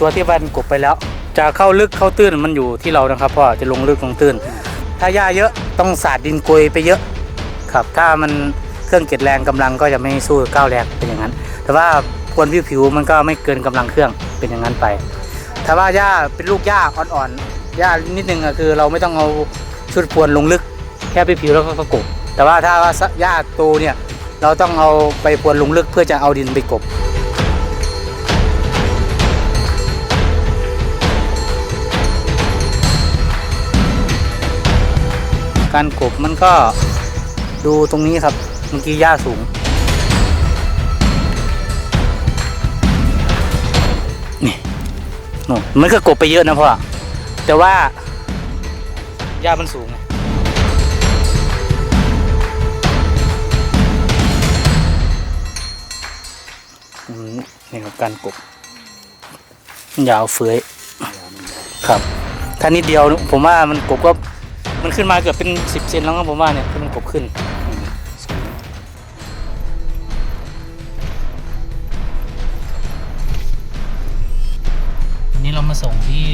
ตัวที่มันกบไปแล้ว จะเข้าลึกเข้าตื้นมันอยู่ที่เรานะครับเพราะจะลงลึกลงตื้น ถ้าหญ้าเยอะต้องสาดดินโกยไปเยอะครับ ถ้ามันเครื่องเก็บแรงกำลังก็จะไม่สู้ก้าวแรงเป็นอย่างนั้น แต่ว่าพรวผิวมันก็ไม่เกินกำลังเครื่องเป็นอย่างนั้นไป ถ้าว่าหญ้าเป็นลูกหญ้าอ่อนๆหญ้านิดนึงอะคือ เราไม่ต้องเอาชุดพวนลงลึกแค่ไปผิวแล้วก็กบแต่ว่าถ้าว่าหญ้าโตเนี่ยเราต้องเอาไปพวนลงลึกเพื่อจะเอาดินไปกบ การกบมันก็ดูตรงนี้ครับเมื่อกี้หญ้าสูง นี่โน่มันก็กบไปเยอะนะพ่อ แต่ว่าหญ้ามันสูงนี่ครับการกบยาวเฟื้อยครับ ถ้านิดเดียวผมว่ามันกบก็ มันขึ้นมาเกือบเป็นสิบเซนแล้วครับผมว่าเนี่ยที่มันกบขึ้นวันนี้เรามาส่งที่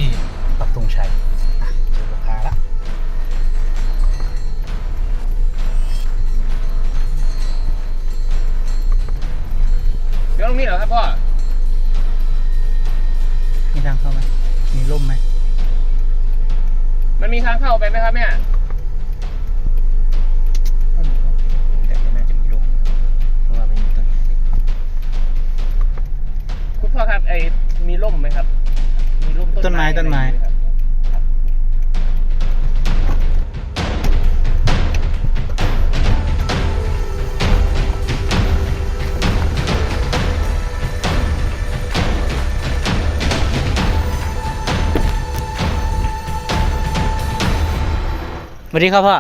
ดีครับพ่อ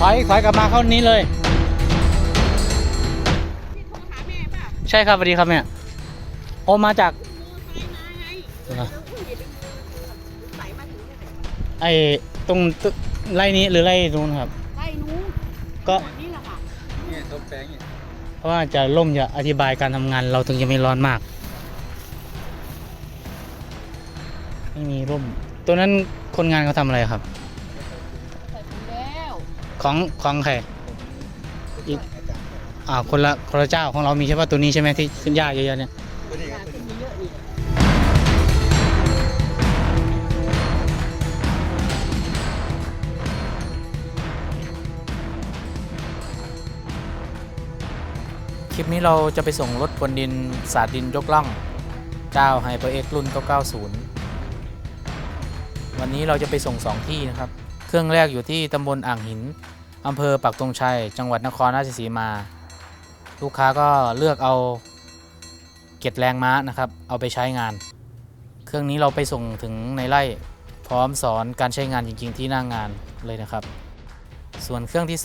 ถอยถอยกลับมาเข้านี้เลยพี่โทรหาแม่ป่ะใช่ครับสวัสดีครับเนี่ยโอมาจากโทรไปมาไงเหรอแล้วอุ้ยอย่าลืมไหลมาถึงเนี่ยไอ้ตรงตึกไร่นี้หรือไร่ตรงนู้นครับไล่นู้นก็หมดนี่แหละค่ะเพราะว่าจะล่มจะอธิบายการทำงานเราถึงจะไม่ร้อนมาก ไม่มีร่ม ตัวนั้นคนงานเขาทำอะไรครับ ใส่ถุงแล้วของของใครอีกอ่าคนละคนละเจ้าของเรามีเฉพาะตัวนี้ใช่ไหมที่ขึ้นยากเยอะๆเนี่ย งานที่มีเยอะนี่คลิปนี้เราจะไปส่งรถพรวนดินสาดดินยกล่องเจ้าไฮเปอร์เอ็กรุ่น 990 วันนี้เราจะไปส่ง 2 ที่นะครับ เครื่องแรกอยู่ที่ตำบลอ่างหินอำเภอปักตงชัย จังหวัดนครราชสีมา ลูกค้าก็เลือกเอาเก็ดแรงม้านะครับ เอาไปใช้งาน เครื่องนี้เราไปส่งถึงในไร่พร้อมสอนการใช้งานจริงๆที่หน้างงานเลยนะครับ ส่วนเครื่องที่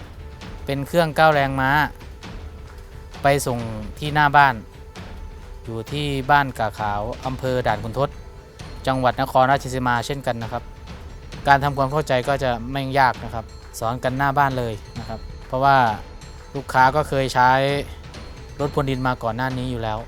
2 เป็นเครื่องก้าวแรงม้า ไปส่งที่หน้าบ้าน อยู่ที่บ้านกาขาวอำเภอด่านขุนทด จังหวัดนครราชสีมาเช่นกันนะครับ การทำความเข้าใจก็จะไม่ยากนะครับ สอนกันหน้าบ้านเลยนะครับ เพราะว่าลูกค้าก็เคยใช้รถพรวนดินมาก่อนหน้านี้อยู่แล้ว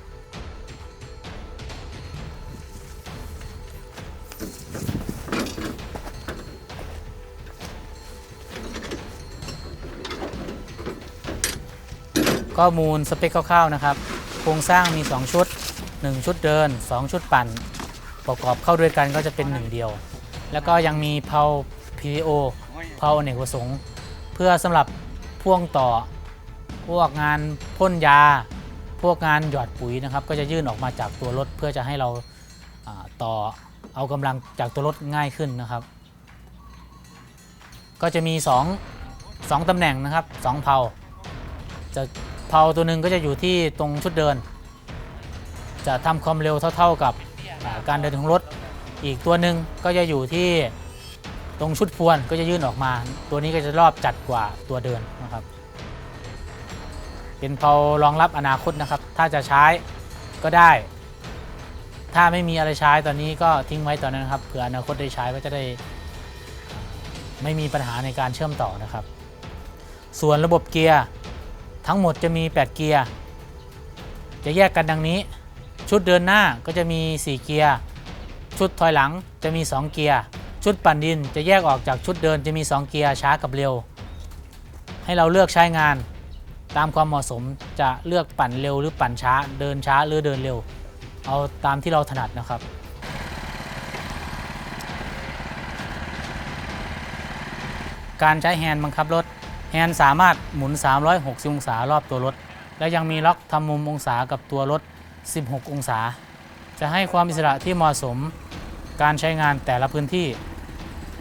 ข้อมูลสเปคคร่าวๆนะครับ โครงสร้างมี 2 ชุด 1 ชุดเดิน 2 ชุดปั่น ประกอบเข้าด้วยกันก็จะเป็นหนึ่งเดียว แล้วก็ยังมีเพา PVO เพาอเนกประสงค์ เพื่อสำหรับพ่วงต่อพวกงานพ่นยา พวกงานหยอดปุ๋ยนะครับ ก็จะยื่นออกมาจากตัวรถเพื่อจะให้เราต่อเอากำลังจากตัวรถง่ายขึ้นนะครับ ก็จะมี2 2ตำแหน่งนะครับ2เพาจะเพาตัวหนึ่งก็จะอยู่ที่ตรงชุดเดิน จะทำความเร็วเท่า ๆกับ การเดินของรถ อีกตัวหนึ่งก็จะอยู่ที่ตรงชุดพวนก็จะยื่นออกมา ตัวนี้ก็จะรอบจัดกว่าตัวเดินนะครับ เป็นเพารองรับอนาคตนะครับ ถ้าจะใช้ก็ได้ ถ้าไม่มีอะไรใช้ตอนนี้ก็ทิ้งไว้ตอนนั้นครับเผื่ออนาคตได้ใช้ก็จะได้ไม่มีปัญหาในการเชื่อมต่อนะครับ ส่วนระบบเกียร์ทั้งหมดจะมี 8 เกียร์ จะแยกกันดังนี้ ชุดเดินหน้าก็จะมี 4 เกียร์ ชุดถอยหลังจะมี 2 เกียร์ ชุดปั่นดินจะแยกออกจากชุดเดินจะมี 2 เกียร์ช้ากับเร็ว ให้เราเลือกใช้งาน ตามความเหมาะสมจะเลือกปั่นเร็วหรือปั่นช้า เดินช้าหรือเดินเร็ว เอาตามที่เราถนัดนะครับการใช้แฮนด์บังคับรถ แฮนด์สามารถหมุน 360 องศารอบตัวรถ และยังมีล็อกทำมุมองศากับตัวรถ 16 องศา จะให้ความอิสระที่เหมาะสมการใช้งานแต่ละพื้นที่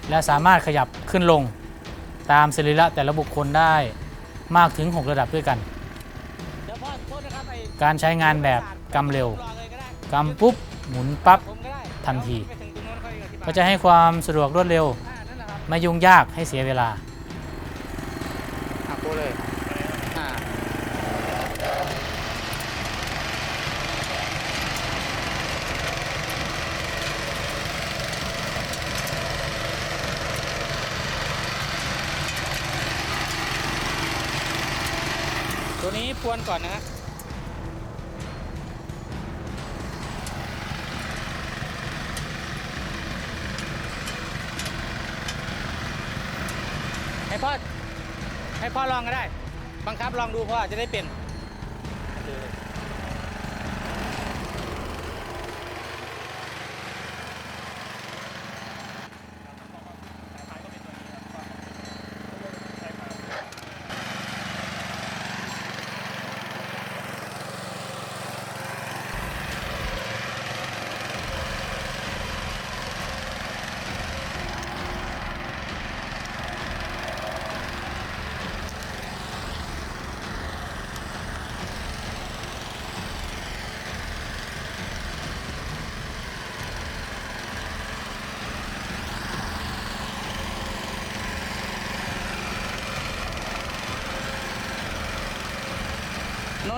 และสามารถขยับขึ้นลงตามสรีระแต่ละบุคคลได้มากถึง 6 ระดับด้วยกัน การใช้งานแบบกำเร็วกำปุ๊บ หมุนปั๊บ ทันที ก็จะให้ความสะดวกรวดเร็ว ไม่ยุ่งยากให้เสียเวลา หักโบเลยอ่า ตัวนี้ปวนก่อนนะฮะให้พ่อ ให้พ่อลองก็ได้ บังคับ ลองดูเพราะอาจะได้เป็น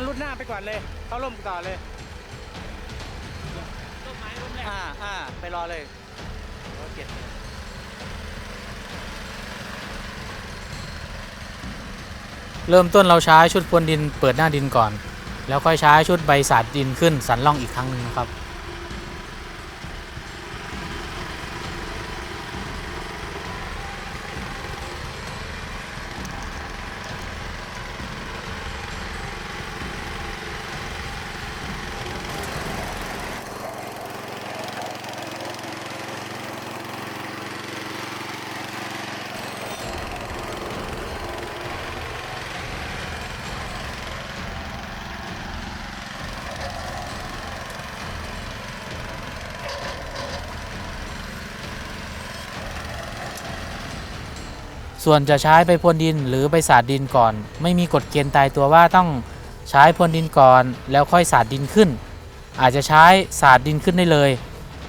รุดหน้าไปก่อนเลย เขาล่มต่อเลยร่มไม้ร่มแรกอ่าอ่าไปรอเลยรถเก็บเริ่มต้นเราใช้ชุดพรวนดินเปิดหน้าดินก่อน แล้วค่อยใช้ชุดใบสาดดินขึ้นสันล่องอีกครั้งหนึ่งนะครับ ส่วนจะใช้ไปพรวนดินหรือไปสาดดินก่อน ไม่มีกฎเกณฑ์ตายตัวว่าต้องใช้พรวนดินก่อน แล้วค่อยสาดดินขึ้น อาจจะใช้สาดดินขึ้นได้เลย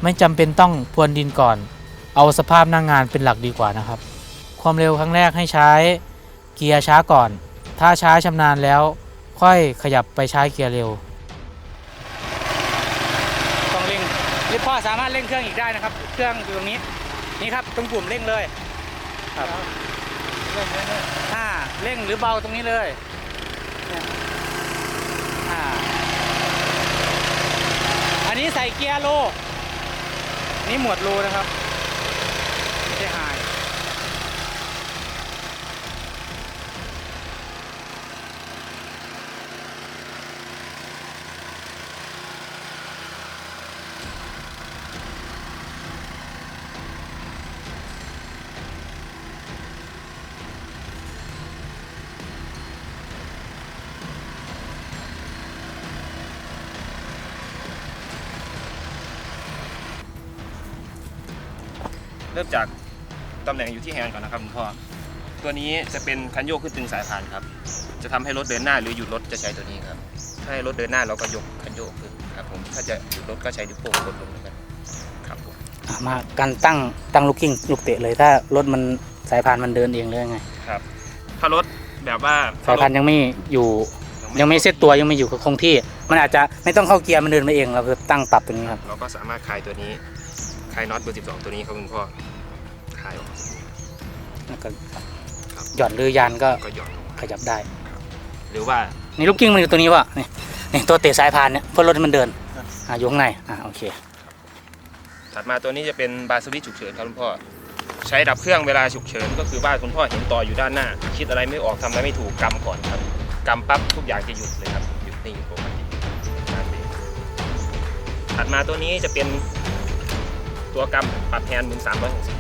ไม่จำเป็นต้องพรวนดินก่อน เอาสภาพหน้างงานเป็นหลักดีกว่านะครับ ความเร็วครั้งแรกให้ใช้เกียร์ช้าก่อน ถ้าช้าชำนาญแล้วค่อยขยับไปใช้เกียร์เร็วต้องเร่งหรือพ่อสามารถเร่งเครื่องอีกได้นะครับ เครื่องอยู่ตรงนี้นี่ครับตรงปุ่มเร่งเลยครับ อ่าเร่งหรือเบาตรงนี้เลยอ่าอันนี้ใส่เกียร์โล นี่หมวดโลนะครับไม่ใช่หาย เริ่มจากตำแหน่งอยู่ที่แฮนด์ก่อนนะครับคุณพ่อ ตัวนี้จะเป็นคันโยกขึ้นตึงสายพานครับ จะทำให้รถเดินหน้าหรือหยุดรถจะใช้ตัวนี้ครับ ถ้าให้รถเดินหน้าเราก็ยกคันโยกขึ้นครับผม ถ้าจะหยุดรถก็ใช้นิ้วโป้งกดลงนะครับครับผมอะมาการตั้งตั้งลูกกิ้งลูกเตะเลยถ้ารถมันสายพานมันเดินเองเลยไง ครับ ถ้ารถแบบว่าสายพานยังไม่อยู่ยังไม่เซตตัวยังไม่อยู่กับคงที่ มันอาจจะไม่ต้องเข้าเกียร์มันเดินมาเองเราคือตั้งปรับตรงนี้ครับ เราก็สามารถคลายตัวนี้ค ลายน็อตเบอร์12 ตัวนี้ครับคุณพ่อคลายออกแล้วก็ครับหย่อนหรือยานก็ก็หย่อนลงมาขยับได้หรือว่านี่ลูกกิ้งมันอยู่ตัวนี้วะนี่นี่ตัวเตะสายพานเนี่ยเพื่อรถให้มันเดินอะอยู่ข้างในอะโอเคถัดมาตัวนี้จะเป็นบาสวิตช์ฉุกเฉินครับคุณพ่อใช้ดับเครื่องเวลาฉุกเฉิน ก็คือว่าคุณพ่อเห็นต่ออยู่ด้านหน้า คิดอะไรไม่ออกทำอะไรไม่ถูกกำก่อนครับกำปั๊บทุกอย่างจะหยุดเลยครับหยุดนิ่งปกตินั่นเองถัดมาตัวนี้จะเป็น ตัวกำปรับแฮนด์หมุน360อ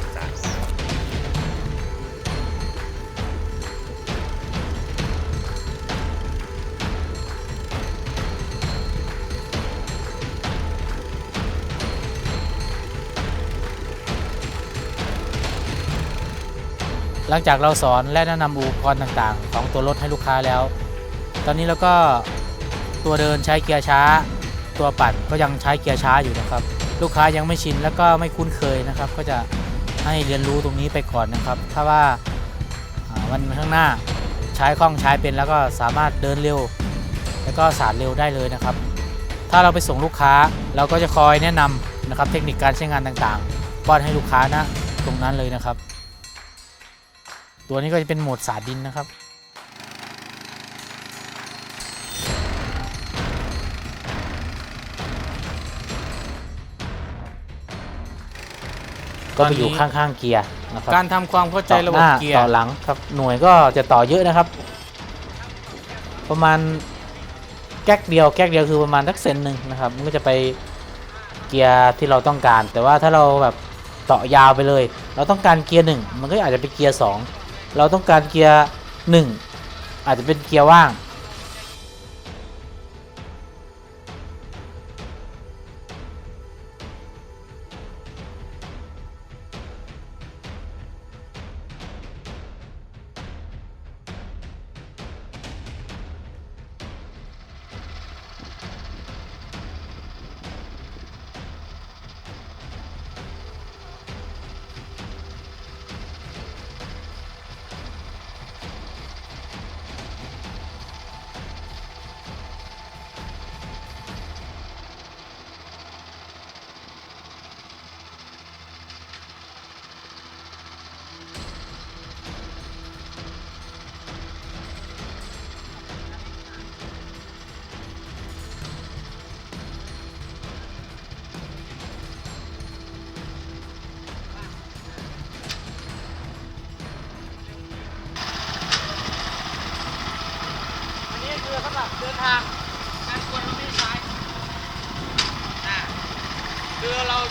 งศาหลังจากเราสอนและแนะนำอุปกรณ์ต่างๆ ของตัวรถให้ลูกค้าแล้ว ตอนนี้เราก็ตัวเดินใช้เกียร์ช้า ตัวปั่นก็ยังใช้เกียร์ช้าอยู่นะครับ ลูกค้ายังไม่ชินแล้วก็ไม่คุ้นเคยนะครับ ก็จะให้เรียนรู้ตรงนี้ไปก่อนนะครับ ถ้าว่าวันข้างหน้าใช้คล่องใช้เป็นแล้วก็สามารถเดินเร็ว แล้วก็สาดเร็วได้เลยนะครับ ถ้าเราไปส่งลูกค้าเราก็จะคอยแนะนำนะครับ เทคนิคการใช้งานต่างๆป้อนให้ลูกค้านะตรงนั้นเลยนะครับ ตัวนี้ก็จะเป็นโหมดสาดดินนะครับ ก็ไปอยู่ข้างๆเกียร์นะครับการทำความเข้าใจต่อระบหบน้าเกียร์ต่อหลังครับหน่วยก็จะต่อเยอะนะครับ ประมาณแก๊กเดียวแก๊กเดียวคือประมาณสักเซนหนึ่งนะครับมันก็จะไปเกียร์ที่เราต้องการ แต่ว่าถ้าเราแบบต่อยาวไปเลย เราต้องการเกียร์หนึ่งมันก็อาจจะเป็นเกียร์สองเราต้องการเกียร์หนึ่งอาจจะเป็นเกียร์ว่าง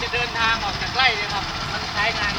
จะเดินทางออกจากไร่เลยครับ มันใช้งาน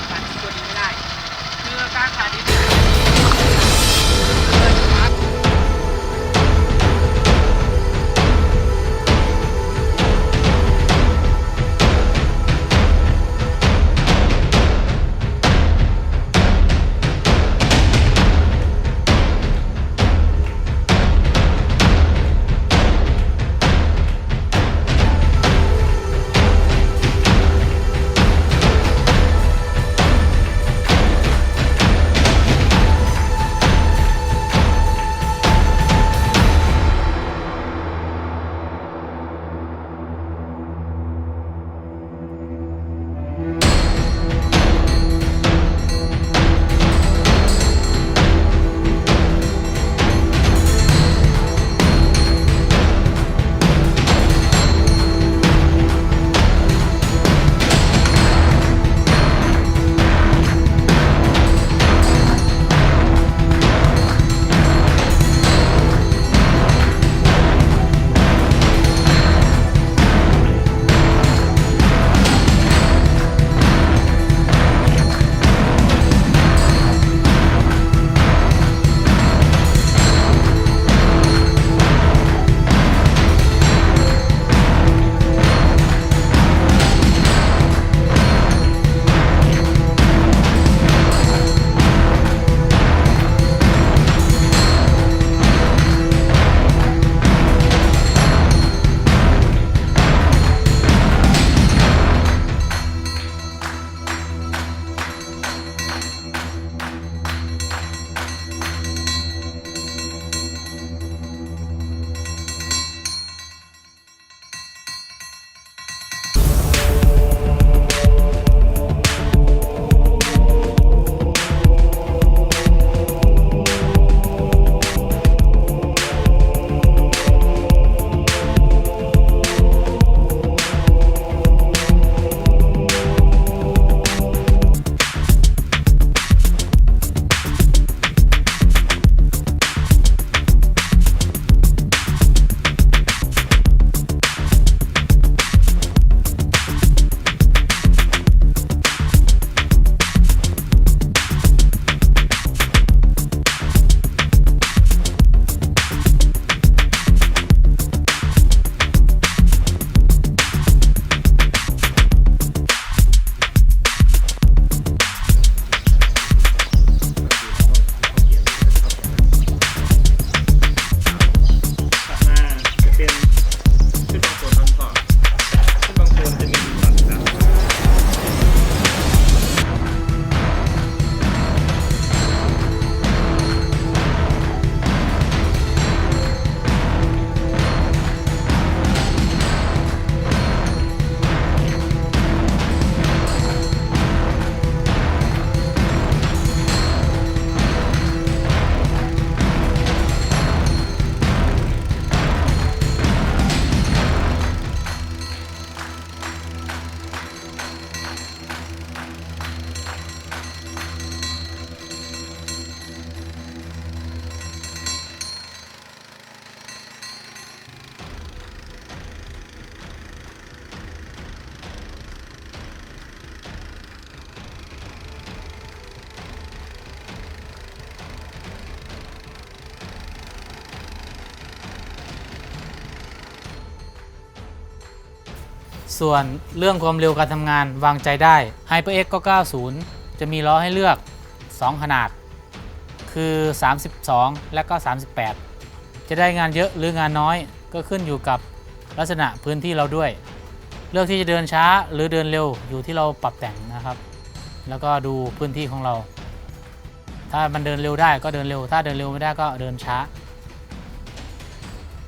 ส่วนเรื่องความเร็วการทำงานวางใจได้ HyperX ก็ 90 จะมีล้อให้เลือก 2 ขนาด คือ 32 และก็ 38 จะได้งานเยอะหรืองานน้อยก็ขึ้นอยู่กับลักษณะพื้นที่เราด้วย เลือกที่จะเดินช้าหรือเดินเร็วอยู่ที่เราปรับแต่งนะครับ แล้วก็ดูพื้นที่ของเรา ถ้ามันเดินเร็วได้ก็เดินเร็ว ถ้าเดินเร็วไม่ได้ก็เดินช้า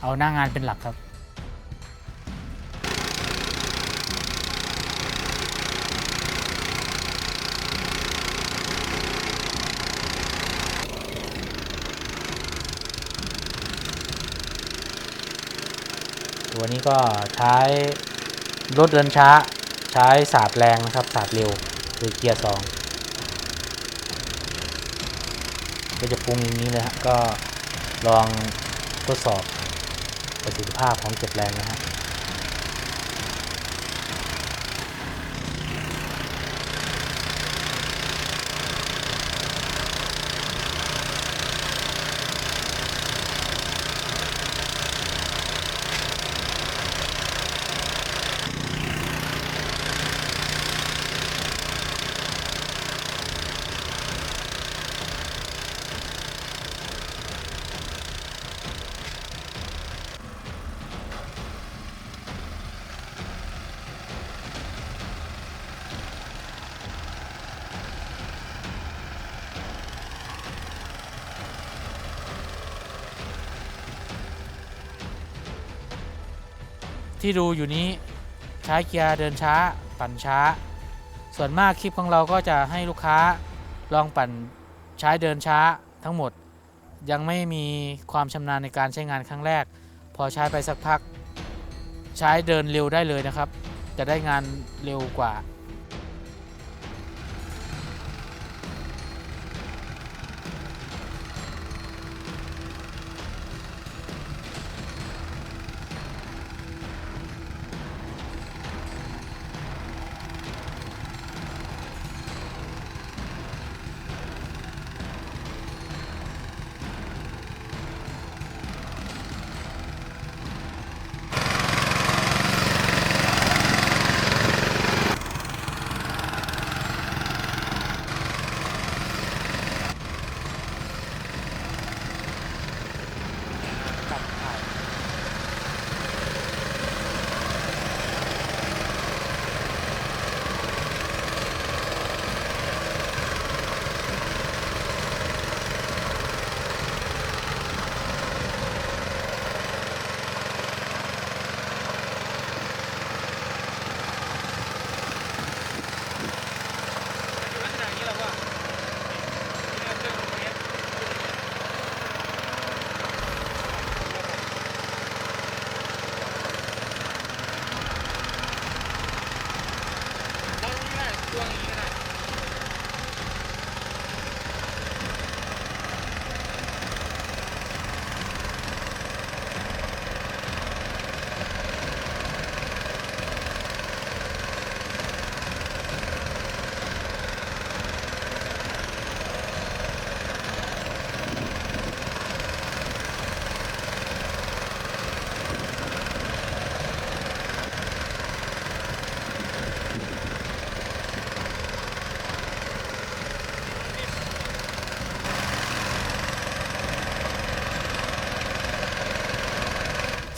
เอาหน้างานเป็นหลักครับ ตัวนี้ก็ใช้รถเดินช้า ใช้สาดแรงนะครับสาดเร็วคือเกียร์สองก็จะปรุงอย่างนี้เลยฮะก็ลองทดสอบประสิทธิภาพของเก็บแรงนะฮะ ที่ดูอยู่นี้ใช้เกียร์เดินช้า ปั่นช้า ส่วนมากคลิปของเราก็จะให้ลูกค้าลองปั่นใช้เดินช้าทั้งหมด ยังไม่มีความชำนาญในการใช้งานครั้งแรก พอใช้ไปสักพัก ใช้เดินเร็วได้เลยนะครับ จะได้งานเร็วกว่า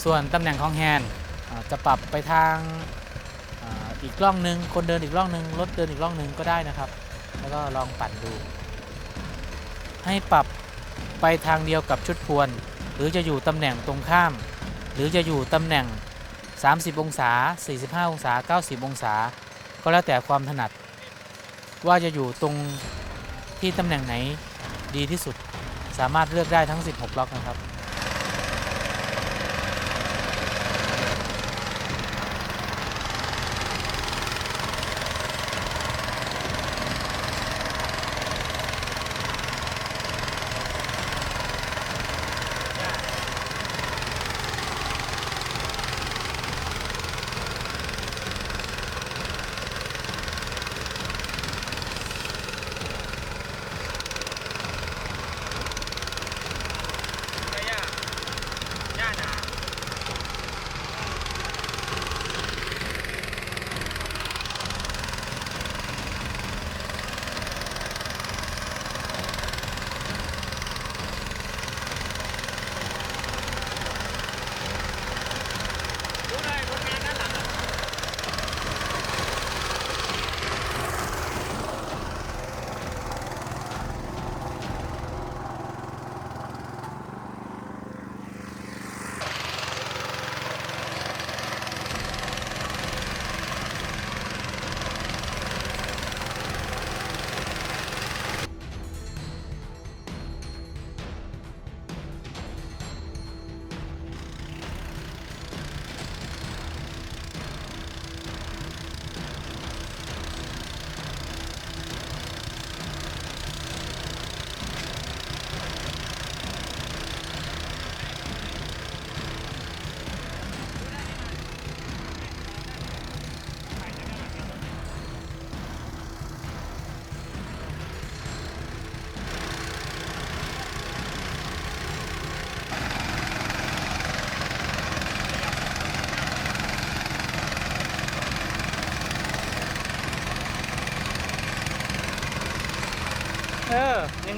ส่วนตำแหน่งของแฮนด์จะปรับไปทางอีกกล้องหนึ่งคนเดินอีกกล้องหนึ่งรถเดินอีกกล้องหนึ่งก็ได้นะครับ แล้วก็ลองปั่นดู ให้ปรับไปทางเดียวกับชุดพวน หรือจะอยู่ตำแหน่งตรงข้าม หรือจะอยู่ตำแหน่ง 30 องศา 45 องศา 90 องศา ก็แล้วแต่ความถนัด ว่าจะอยู่ตรงที่ตำแหน่งไหนดีที่สุด สามารถเลือกได้ทั้ง 16 ล็อกนะครับ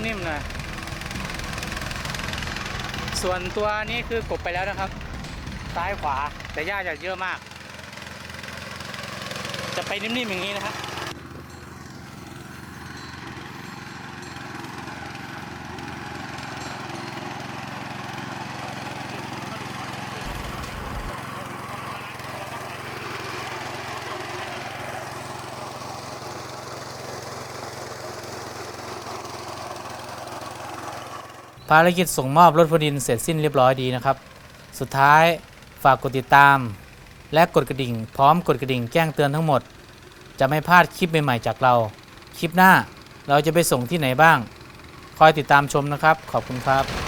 นิ่มๆหน่อยส่วนตัวนี้คือกบไปแล้วนะครับ ซ้ายขวาแต่หญ้าจะเยอะมาก จะไปนิ่มๆอย่างนี้นะครับ ภารกิจส่งมอบรถพดินเสร็จสิ้นเรียบร้อยดีนะครับ สุดท้ายฝากกดติดตาม และกดกระดิ่ง พร้อมกดกระดิ่งแจ้งเตือนทั้งหมด จะไม่พลาดคลิปใหม่ๆจากเรา คลิปหน้าเราจะไปส่งที่ไหนบ้าง คอยติดตามชมนะครับ ขอบคุณครับ